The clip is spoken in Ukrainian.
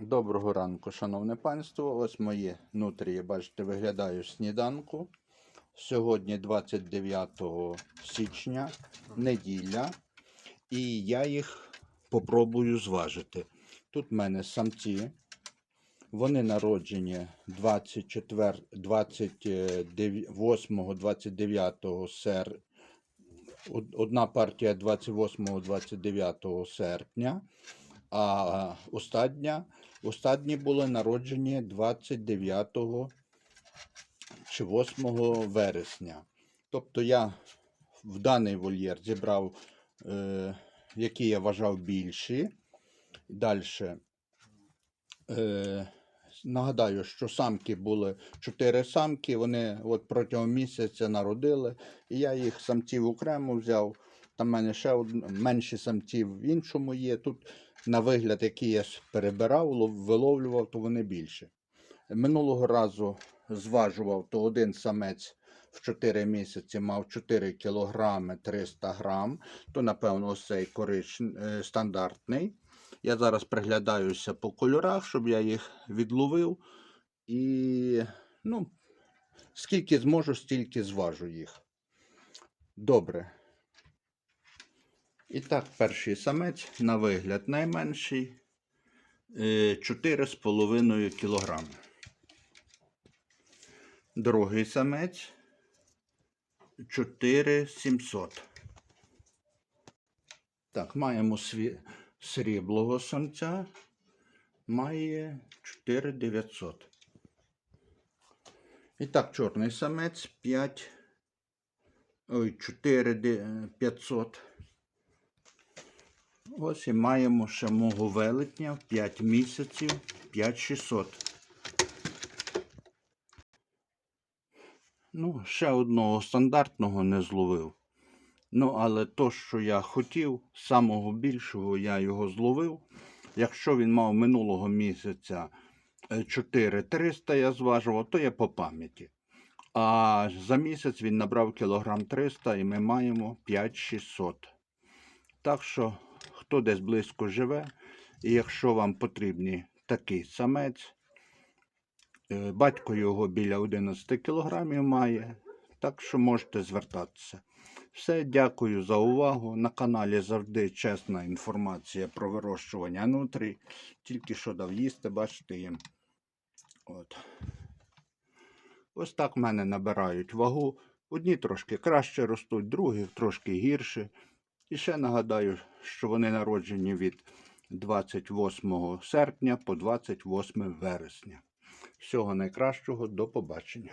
Доброго ранку, шановне панство. Ось мої нутрії, бачите, виглядаю сніданку. Сьогодні 29 січня, неділя, і я їх попробую зважити. Тут в мене самці. Вони народжені 24, 28, 29 сер... од- Одна партія 28-29 серпня, а остання, останні були народжені 29 чи 8 вересня. Тобто я в даний вольєр зібрав, е, які я вважав більші. Далі. Е, нагадаю, що самки були чотири самки, вони от протягом місяця народили, і я їх самців окремо взяв. Там в мене ще од... менші самці в іншому є. Тут на вигляд, який я перебирав, виловлював, то вони більше. Минулого разу зважував, то один самець в 4 місяці мав 4 кілограми 300 грам, то, напевно, цей корич е, стандартний. Я зараз приглядаюся по кольорах, щоб я їх відловив. І ну, скільки зможу, стільки зважу їх. Добре. І так, перший самець на вигляд найменший е, 4,5 кг. Другий самець 4700. Так, маємо сві... сріблого самця. Має 4900. І так, чорний самець 5. Ой, 4500. Ось і маємо ще мого велетня 5 місяців 5600. Ну, ще одного стандартного не зловив. Ну, але то, що я хотів, самого більшого я його зловив. Якщо він мав минулого місяця е, 4300 я зважував, то я по пам'яті. А за місяць він набрав кілограм 300 і ми маємо 5600. Так що, хто десь близько живе, і якщо вам потрібний такий самець, е, батько його біля 11 кілограмів має, так що можете звертатися. Все, дякую за увагу. На каналі завжди чесна інформація про вирощування нутрій. Тільки що дав їсти, бачите їм. От. Ось так в мене набирають вагу. Одні трошки краще ростуть, другі трошки гірше. І ще нагадаю, що вони народжені від 28 серпня по 28 вересня. Всього найкращого, до побачення.